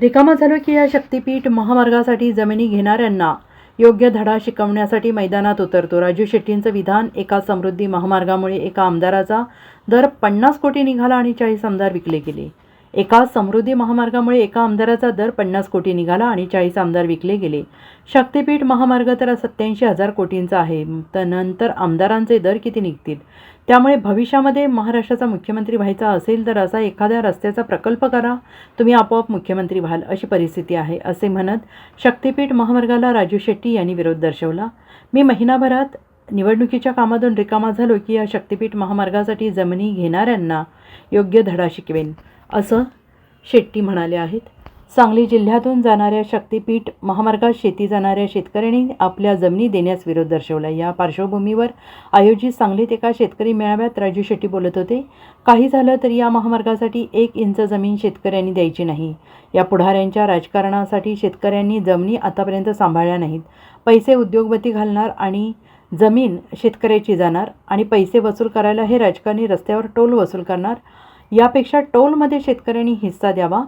रिकामा झालो की या शक्तीपीठ महामार्गासाठी जमिनी घेणाऱ्यांना योग्य धडा शिकवण्यासाठी मैदानात उतरतो. राजू शेट्टींचं विधान एका समृद्धी महामार्गामुळे एका आमदाराचा दर पन्नास कोटी निघाला आणि चाळीस आमदार विकले गेले. एका समृद्धी महामार्गामुळे एका आमदाराचा दर पन्नास कोटी निघाला आणि चाळीस आमदार विकले गेले. शक्तीपीठ महामार्ग तर सत्याऐंशी हजार कोटींचा आहे. तर नंतर आमदारांचे दर किती निघतील? त्यामुळे भविष्यामध्ये महाराष्ट्राचा मुख्यमंत्री व्हायचा असेल तर असा एखाद्या रस्त्याचा प्रकल्प करा. तुम्ही आपोआप मुख्यमंत्री व्हाल अशी परिस्थिती आहे असे म्हणत शक्तीपीठ महामार्गाला राजू शेट्टी यांनी विरोध दर्शवला. मी महिनाभरात निवडणुकीच्या कामातून रिकामा झालो की या शक्तीपीठ महामार्गासाठी जमिनी घेणाऱ्यांना योग्य धडा शिकवेन. असं शेट्टी म्हणाले आहेत. सांगली जिल्ह्यातून जाणाऱ्या शक्तीपीठ महामार्गात शेती जाणाऱ्या शेतकऱ्यांनी आपल्या जमिनी देण्यास विरोध दर्शवला या पार्श्वभूमीवर आयोजित सांगलीत एका शेतकरी मेळाव्यात राजू शेट्टी बोलत होते काही झालं तरी या महामार्गासाठी एक इंच जमीन शेतकऱ्यांनी द्यायची नाही. या पुढाऱ्यांच्या राजकारणासाठी शेतकऱ्यांनी जमिनी आतापर्यंत सांभाळल्या नाहीत. पैसे उद्योगपती घालणार आणि जमीन शेतकऱ्याची जाणार आणि पैसे वसूल करायला हे राजकारणी रस्त्यावर टोल वसूल करणार यापेक्षा टोलमध्ये शेतकऱ्यांनी हिस्सा द्यावा.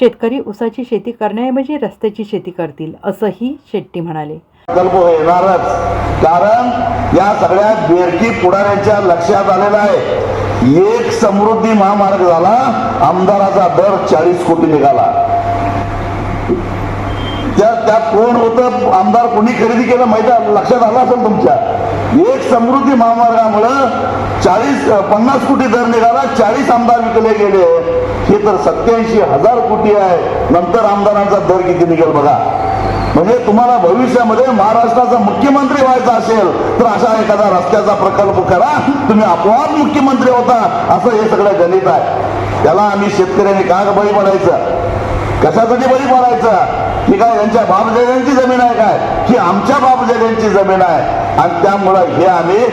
शेतकरी ऊसाची शेती करण्याऐवजी रस्त्याची शेती करतील असंही शेट्टी म्हणाले. प्रकल्प येणारच. कारण या सगळ्या बेरकी पुढाऱ्यांच्या लक्षात आलेला आहे. एक समृद्धी महामार्ग झाला आमदाराचा दर चाळीस कोटी निघाला. त्या त्यात कोण होतं? आमदार कोणी खरेदी केलं माहिती लक्षात आलं असेल तुमच्या. एक समृद्धी महामार्गामुळं चाळीस पन्नास कोटी दर निघाला चाळीस आमदार विकले गेले. हे तर सत्याऐंशी हजार कोटी आहे. नंतर आमदारांचा दर किती निघेल बघा. म्हणजे तुम्हाला भविष्यामध्ये महाराष्ट्राचा मुख्यमंत्री व्हायचा असेल तर अशा एखादा रस्त्याचा प्रकल्प करा. तुम्ही आपोआप मुख्यमंत्री होता असं हे सगळं गणित आहे. त्याला आम्ही शेतकऱ्यांनी का बळी पडायचं? कशासाठी बळी पडायचं? की काय यांच्या बापजेल्यांची जमीन आहे काय? की आमच्या बापजेल्यांची जमीन आहे. आणि त्यामुळं हे आम्ही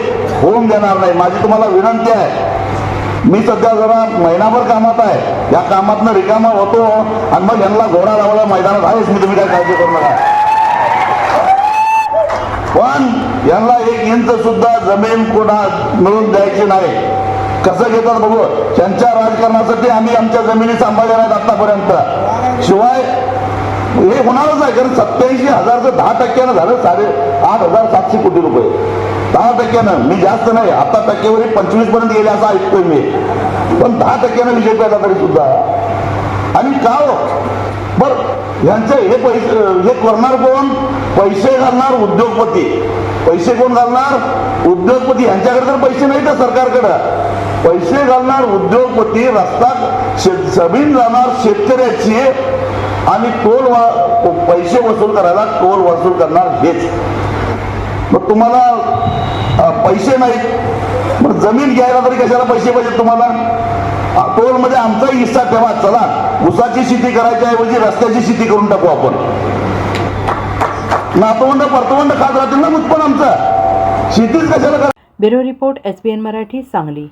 होऊन देणार नाही. माझी तुम्हाला विनंती आहे. मी सध्या जरा महिनाभर कामात आहे. या कामातनं रिकामा होतो. आणि मग यांना घोडा लावला मैदानात आहेच मी. तुम्ही काय काळजी करू नका. पण यांना एक इंच सुद्धा जमीन कोणा मिळून द्यायची नाही. कसं घेतात बघू. त्यांच्या राजकारणासाठी आम्ही आमच्या जमिनी सांभाळल्या नाहीत आतापर्यंत. आहे कारण सत्याऐंशी हजारचं दहा टक्क्यानं झालं साडे आठ हजार सातशे कोटी रुपये. दहा टक्क्यानं मी जास्त नाही आता टक्केवारी पंचवीसपर्यंत गेले असं ऐकतोय मी. पण दहा टक्क्यानं विजय पेला तरी सुद्धा. आणि का हो? बर यांचे हे पैसे हे करणार कोण? पैसे घालणार उद्योगपती. पैसे कोण घालणार? उद्योगपती. यांच्याकडे तर पैसे नाही तर सरकारकडे. पैसे घालणार उद्योगपती रस्ता जमीन जाणार शेतकऱ्याची. आणि टोल वा- पैसे वसूल करायला टोल वसूल करणार हेच. मग तुम्हाला पैसे नाहीत. मग जमीन घ्यायला तरी कशाला पैसे पाहिजे तुम्हाला? टोलमध्ये आमचा हिस्सा ठेवा चला. उसाची शेती करायच्या ऐवजी रस्त्याची शेती करून टाकू आपण. नातवंड परतवंड खात राहतील ना उत्पन्न आमचं. शेतीच कशाला करा bureau report S N Marathi Sangli.